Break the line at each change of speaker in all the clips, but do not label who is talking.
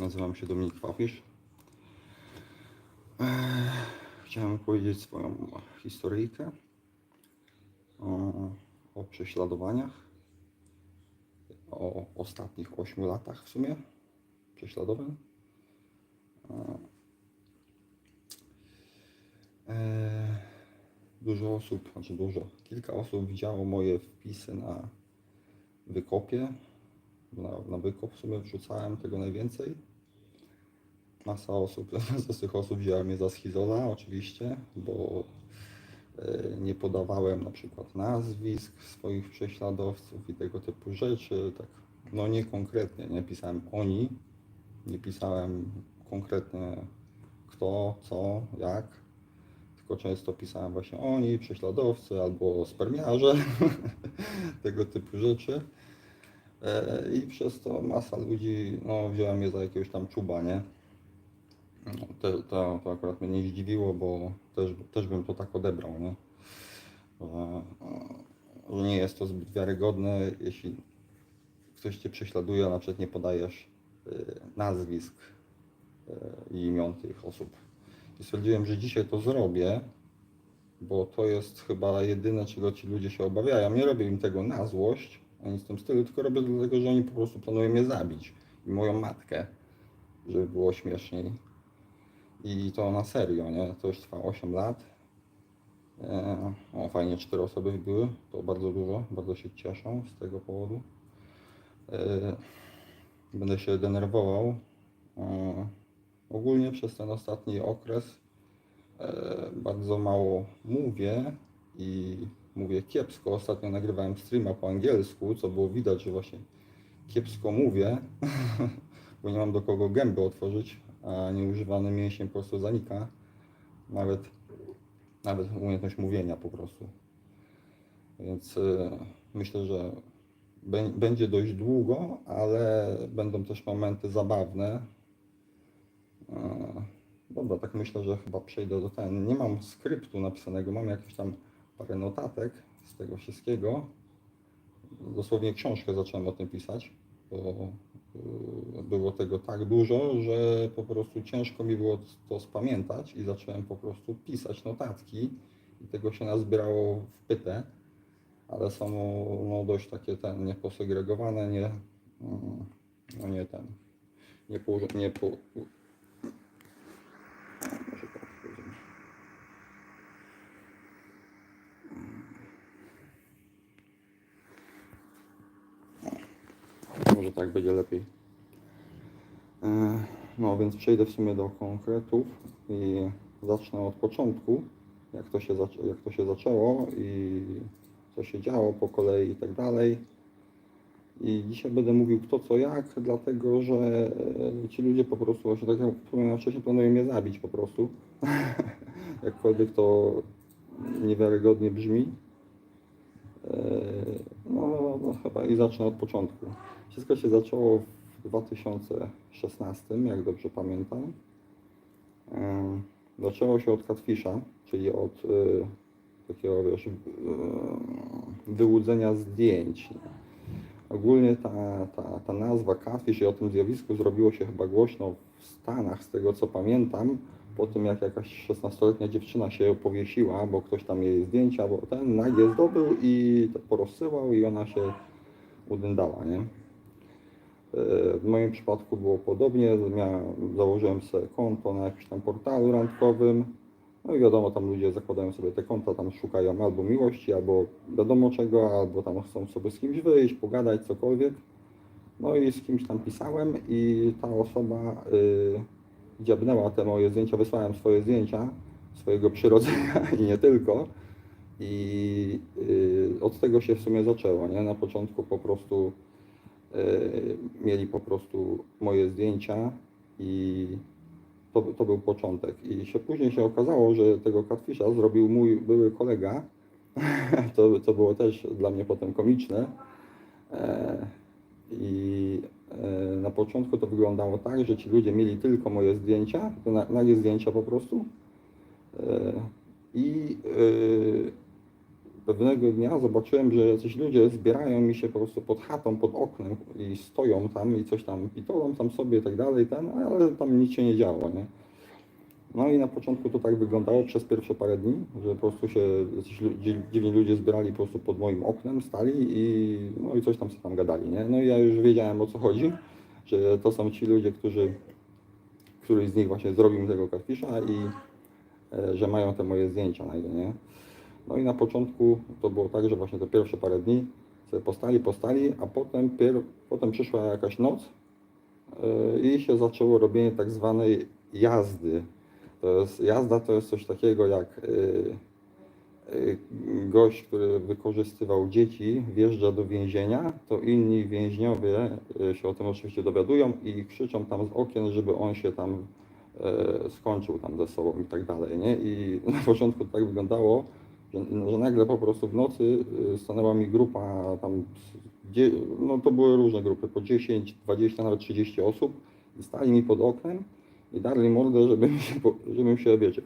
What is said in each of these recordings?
Nazywam się Dominik Papisz. Eee, Chciałem powiedzieć swoją historyjkę o, o prześladowaniach, o ostatnich 8 latach w sumie prześladowań. Eee, Dużo osób, znaczy dużo, kilka osób widziało moje wpisy na wykopie. Na, na wykop w sumie wrzucałem tego najwięcej. Masa osób, z tych osób wzięła mnie za schizola oczywiście, bo e, nie podawałem na przykład nazwisk swoich prześladowców i tego typu rzeczy, tak, no nie konkretnie, nie pisałem oni, nie pisałem konkretnie kto, co, jak, tylko często pisałem właśnie oni, prześladowcy albo spermiarze, tego typu rzeczy. E, I przez to masa ludzi no, wzięła mnie za jakiegoś tam czuba, nie? Te, to, to akurat mnie nie zdziwiło, bo też, też bym to tak odebrał, nie? Że, e, że nie jest to zbyt wiarygodne, jeśli ktoś cię prześladuje, a na przykład nie podajesz e, nazwisk e, i imion tych osób. I stwierdziłem, że dzisiaj to zrobię, bo to jest chyba jedyne, czego ci ludzie się obawiają. Nie robię im tego na złość, ani z tym stylu, tylko robię dlatego, że oni po prostu planują mnie zabić. I moją matkę, żeby było śmieszniej. I to na serio, nie? To już trwa 8 lat. E, o, fajnie, 4 osoby były, to bardzo dużo, bardzo się cieszą z tego powodu. E, będę się denerwował. E, ogólnie przez ten ostatni okres bardzo mało mówię i mówię kiepsko. Ostatnio nagrywałem streama po angielsku, co było widać, że właśnie kiepsko mówię, bo nie mam do kogo gęby otworzyć, a nieużywany mięsień po prostu zanika. Nawet, nawet umiejętność mówienia po prostu. Więc e, myślę, że bę- będzie dość długo, ale będą też momenty zabawne. Dobra, tak myślę, że chyba przejdę do ten. Nie mam skryptu napisanego, mam jakieś tam parę notatek z tego wszystkiego. Dosłownie książkę zacząłem o tym pisać, bo y, było tego tak dużo, że po prostu ciężko mi było to spamiętać i zacząłem po prostu pisać notatki i tego się nazbierało w pytę, ale są no, dość takie ten, nieposegregowane, nie, mm, no nie ten, nie po, nie po, może tak powiedzieć. Tak będzie lepiej. E, No więc przejdę w sumie do konkretów i zacznę od początku, jak to się, jak to się zaczęło i co się działo po kolei i tak dalej. I dzisiaj będę mówił kto co jak, dlatego że e, ci ludzie po prostu, właśnie tak jak wspomniałem wcześniej, planują mnie zabić po prostu. Jakkolwiek to niewiarygodnie brzmi. No, no chyba i zacznę od początku. Wszystko się zaczęło w 2016, jak dobrze pamiętam. Zaczęło się od Catfisha, czyli od e, takiego wiesz, e, wyłudzenia zdjęć. Ogólnie ta, ta, ta nazwa Catfish i o tym zjawisku zrobiło się chyba głośno w Stanach, z tego co pamiętam, po tym jak jakaś 16-letnia dziewczyna się powiesiła, bo ktoś tam jej zdjęcia, bo ten nagie zdobył i porozsyłał i ona się udyndała, nie? E, W moim przypadku było podobnie, założyłem sobie konto na jakimś tam portalu randkowym, no i wiadomo, tam ludzie zakładają sobie te konta, tam szukają albo miłości, albo wiadomo czego, albo tam chcą sobie z kimś wyjść, pogadać, cokolwiek. No i z kimś tam pisałem i ta osoba y, dziabnęła te moje zdjęcia, wysłałem swoje zdjęcia, swojego przyrodzenia i nie tylko. I y, od tego się w sumie zaczęło, nie? Na początku po prostu y, mieli po prostu moje zdjęcia i to, to był początek. I się później się okazało, że tego catfisha zrobił mój były kolega. to, to było też dla mnie potem komiczne. E, I na początku to wyglądało tak, że ci ludzie mieli tylko moje zdjęcia, na- nagie zdjęcia po prostu. E, I pewnego dnia zobaczyłem, że jacyś ludzie zbierają mi się po prostu pod chatą, pod oknem i stoją tam i coś tam pitolą tam sobie i tak dalej, ten, ale tam nic się nie działo, nie? No i na początku to tak wyglądało przez pierwsze parę dni, że po prostu się jacyś dziwni ludzie zbierali po prostu pod moim oknem, stali i no i coś tam sobie tam gadali, nie? No i ja już wiedziałem o co chodzi, że to są ci ludzie, którzy, któryś z nich właśnie zrobił tego catfisha i e, że mają te moje zdjęcia na nie? No i na początku to było tak, że właśnie te pierwsze parę dni sobie postali, postali, a potem, pier, potem przyszła jakaś noc e, i się zaczęło robienie tak zwanej jazdy. To jest, jazda to jest coś takiego jak e, e, gość, który wykorzystywał dzieci, wjeżdża do więzienia, to inni więźniowie e, się o tym oczywiście dowiadują i krzyczą tam z okien, żeby on się tam e, skończył tam ze sobą i tak dalej, nie? I na początku tak wyglądało, że, że nagle po prostu w nocy y, stanęła mi grupa tam, no to były różne grupy, po 10, 20, nawet 30 osób i stali mi pod oknem i darli mordę, żebym się, żebym się wiecie,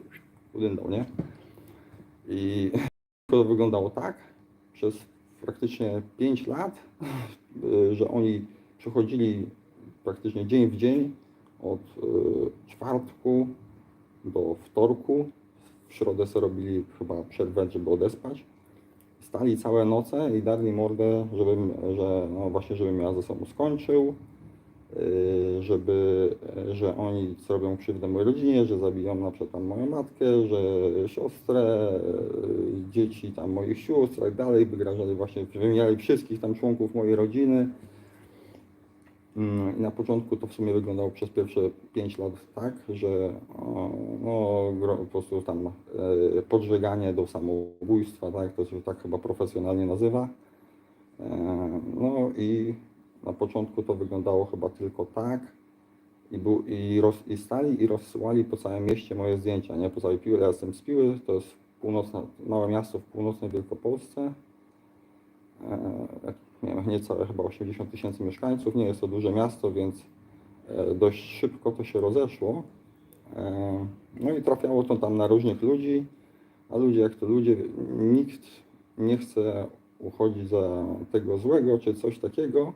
udyndał, nie? I to wyglądało tak przez praktycznie 5 lat, że oni przychodzili praktycznie dzień w dzień od y, czwartku do wtorku. W środę sobie robili chyba przerwę, żeby odespać. Stali całe noce i darli mordę, żebym, że no właśnie, żebym ja ze sobą skończył, żeby, że oni zrobią krzywdę mojej rodzinie, że zabiją na przykład tam moją matkę, że siostrę, yy, dzieci tam moich sióstr tak dalej, wygrażali właśnie, wymieniali wszystkich tam członków mojej rodziny. Mm, I na początku to w sumie wyglądało przez pierwsze 5 lat tak, że no, po prostu tam e, podżeganie do samobójstwa, tak, to się tak chyba profesjonalnie nazywa. E, no i na początku to wyglądało chyba tylko tak i, był, i, roz, i stali i rozsyłali po całym mieście moje zdjęcia, nie, po całej Piły, ja jestem z Piły, to jest północne, małe miasto w północnej Wielkopolsce. E, nie wiem, niecałe chyba 80 tysięcy mieszkańców, nie jest to duże miasto, więc e, dość szybko to się rozeszło. E, No i trafiało to tam na różnych ludzi, a ludzie jak to ludzie, nikt nie chce uchodzić za tego złego czy coś takiego,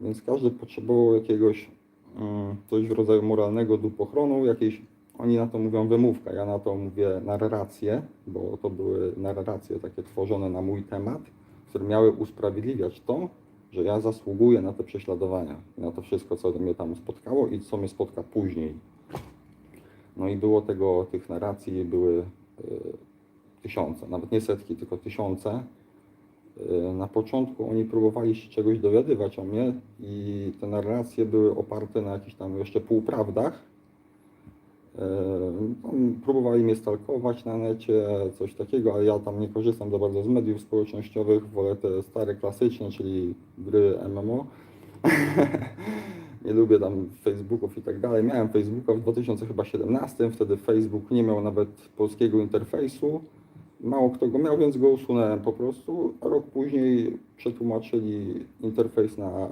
więc każdy potrzebował jakiegoś mm, coś w rodzaju moralnego dupochronu, jakiejś, oni na to mówią wymówka, ja na to mówię narracje, bo to były narracje takie tworzone na mój temat, które miały usprawiedliwiać to, że ja zasługuję na te prześladowania, na to wszystko, co mnie tam spotkało i co mnie spotka później. No i było tego, tych narracji były y, tysiące, nawet nie setki, tylko tysiące. Y, Na początku oni próbowali się czegoś dowiadywać o mnie i te narracje były oparte na jakichś tam jeszcze półprawdach. Y, tam Próbowali mnie stalkować na necie, coś takiego, ale ja tam nie korzystam za bardzo z mediów społecznościowych, wolę te stare, klasyczne, czyli gry MMO. nie lubię tam Facebooków i tak dalej. Miałem Facebooka w 2017, wtedy Facebook nie miał nawet polskiego interfejsu. Mało kto go miał, więc go usunąłem po prostu. Rok później przetłumaczyli interfejs na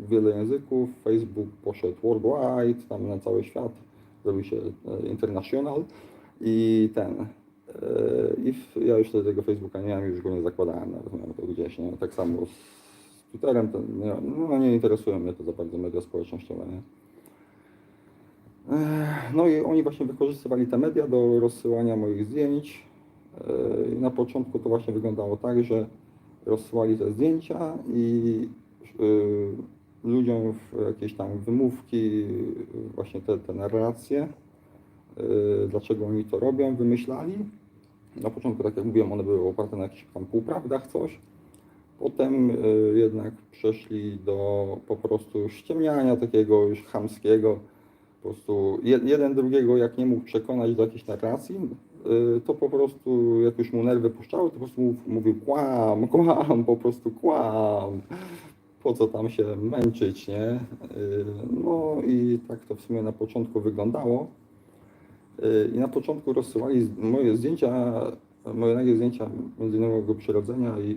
wiele języków. Facebook poszedł worldwide, tam na cały świat. Zrobił się e, international i ten. e, I w, ja już wtedy tego Facebooka nie miałem, już go nie zakładałem, nawet miałem to gdzieś, nie? Tak samo z Twitterem, to no nie interesują mnie to za bardzo media społecznościowe, nie? Ech, No i oni właśnie wykorzystywali te media do rozsyłania moich zdjęć. I na początku to właśnie wyglądało tak, że rozsyłali te zdjęcia i y, ludziom jakieś tam wymówki, właśnie te, te narracje, y, dlaczego oni to robią, wymyślali. Na początku, tak jak mówiłem, one były oparte na jakichś tam półprawdach, coś. Potem jednak przeszli do po prostu ściemniania takiego już chamskiego. Po prostu je- jeden drugiego, jak nie mógł przekonać do jakiejś narracji, to po prostu jak już mu nerwy puszczały, to po prostu mów- mówił kłam, kłam, po prostu kłam. Po co tam się męczyć, nie? Y, No i tak to w sumie na początku wyglądało. Y, I na początku rozsyłali moje zdjęcia, moje nagie zdjęcia między innymi mojego przyrodzenia i,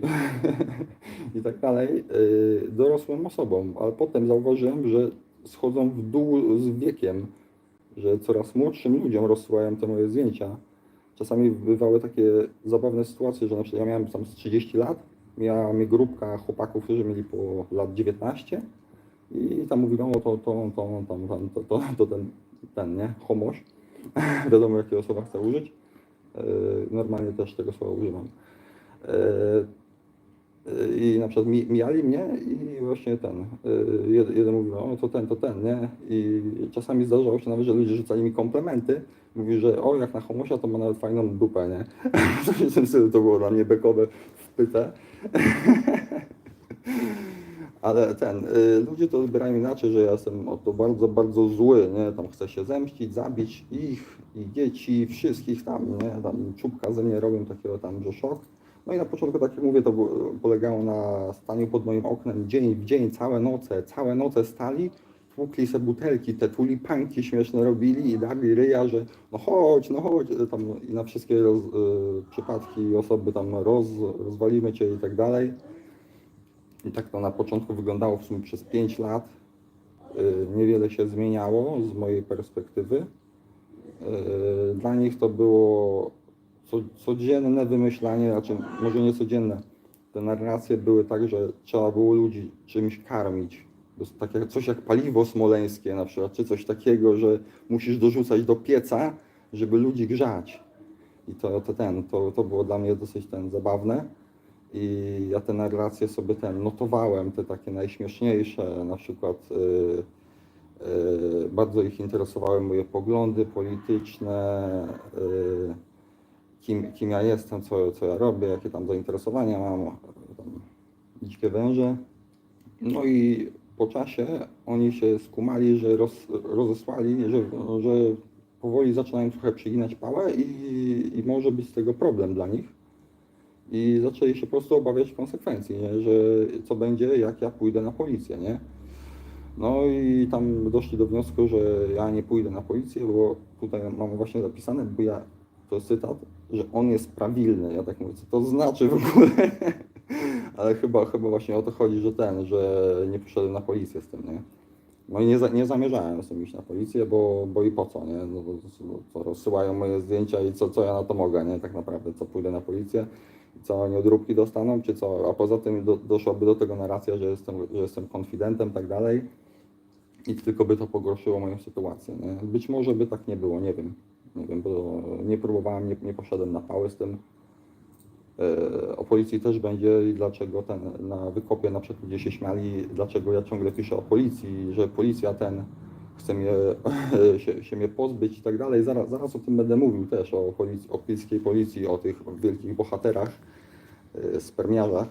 i tak dalej, y, dorosłym osobom, ale potem zauważyłem, że schodzą w dół z wiekiem, że coraz młodszym ludziom rozsyłają te moje zdjęcia. Czasami bywały takie zabawne sytuacje, że na przykład ja miałem tam z 30 lat, miała mnie grupka chłopaków, którzy mieli po lat 19 i tam mówili, o to, to, to, to, to, to, to, to ten, ten, nie, homoś, wiadomo jakiego słowa chcę użyć, E, normalnie też tego słowa używam. I na przykład mi- mijali mnie i właśnie ten, e, jeden, jeden mówił, o to ten, to ten, nie? I czasami zdarzało się nawet, że ludzie rzucali mi komplementy, mówi, że o jak na homosia to ma nawet fajną dupę, nie? W tym stylu, to było dla mnie bekowe wpyte. Ale ten, y, ludzie to odbierają inaczej, że ja jestem o to bardzo, bardzo zły, nie? Tam chcę się zemścić, zabić ich i dzieci, wszystkich tam, nie? Tam czubka ze mnie robią takiego tam, że szok. No i na początku, tak jak mówię, to polegało na staniu pod moim oknem dzień w dzień, całe noce, całe noce stali, tłukli se butelki, te tulipanki śmieszne robili i dali ryja, że no chodź, no chodź, tam i na wszystkie roz, y, przypadki osoby tam roz, rozwalimy cię i tak dalej. I tak to na początku wyglądało w sumie przez 5 lat. Y, Niewiele się zmieniało z mojej perspektywy. Y, Dla nich to było codzienne wymyślanie, znaczy może nie codzienne. Te narracje były tak, że trzeba było ludzi czymś karmić. Jest takie coś jak paliwo smoleńskie na przykład, czy coś takiego, że musisz dorzucać do pieca, żeby ludzi grzać. I to, to ten, to, to było dla mnie dosyć ten zabawne. I ja te narracje sobie ten notowałem, te takie najśmieszniejsze, na przykład y, y, bardzo ich interesowały moje poglądy polityczne, y, kim, kim ja jestem, co, co ja robię, jakie tam zainteresowania mam, tam, dzikie węże. No i po czasie oni się skumali, że roz, rozesłali, że, że powoli zaczynają trochę przyginać pałę i, i może być z tego problem dla nich. I zaczęli się po prostu obawiać konsekwencji, nie? że co będzie, jak ja pójdę na policję, nie? No i tam doszli do wniosku, że ja nie pójdę na policję, bo tutaj mam właśnie zapisane, bo ja, to jest cytat, że on jest prawilny. Ja tak mówię, co to znaczy w ogóle? Ale chyba, chyba właśnie o to chodzi, że ten, że nie poszedłem na policję z tym, nie? No i nie, nie zamierzałem tym iść na policję, bo, bo i po co, nie? No, to, rozsyłają moje zdjęcia i co, co ja na to mogę, nie? Tak naprawdę, co pójdę na policję i co oni odróbki dostaną, czy co? A poza tym do, doszłaby do tego narracja, że jestem, że jestem konfidentem tak dalej i tylko by to pogorszyło moją sytuację, nie? Być może by tak nie było, nie wiem. Nie wiem, bo nie próbowałem, nie, nie poszedłem na pały z tym. E, O policji też będzie i dlaczego ten na wykopie na przykład ludzie się śmiali, dlaczego ja ciągle piszę o policji, że policja ten chce mnie, się, się mnie pozbyć i tak dalej. Zaraz, zaraz o tym będę mówił też, o, policji, o pilskiej policji, o tych wielkich bohaterach, e, spermiarzach.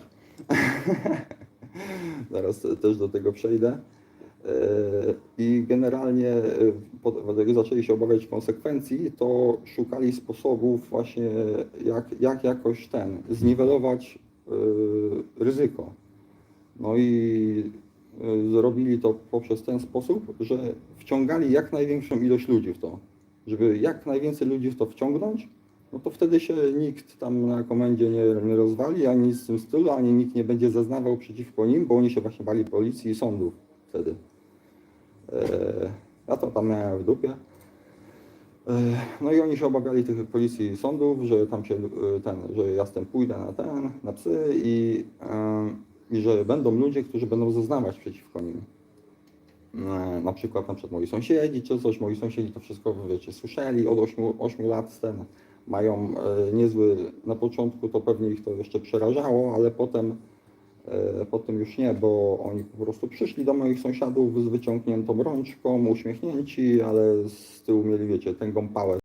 zaraz też do tego przejdę. E, I generalnie, e, po- jak zaczęli się obawiać konsekwencji, to szukali sposobów właśnie, jak, jak jakoś ten, zniwelować e, ryzyko. No i e, zrobili to poprzez ten sposób, że wciągali jak największą ilość ludzi w to. Żeby jak najwięcej ludzi w to wciągnąć, no to wtedy się nikt tam na komendzie nie, nie rozwali, ani nic w tym stylu, ani nikt nie będzie zeznawał przeciwko nim, bo oni się właśnie bali policji i sądów wtedy. Ja to tam miałem w dupie. E, No i oni się obawiali tych policji i sądów, że tam się e, ten, że ja z tym pójdę na ten, na psy i, i że będą ludzie, którzy będą zeznawać przeciwko nim. Na przykład na przykład moi sąsiedzi czy coś, moi sąsiedzi to wszystko wiecie, słyszeli od 8, 8 lat ten, mają niezły, na początku to pewnie ich to jeszcze przerażało, ale potem Potem już nie, bo oni po prostu przyszli do moich sąsiadów z wyciągniętą rączką, uśmiechnięci, ale z tyłu mieli, wiecie, tęgą pałę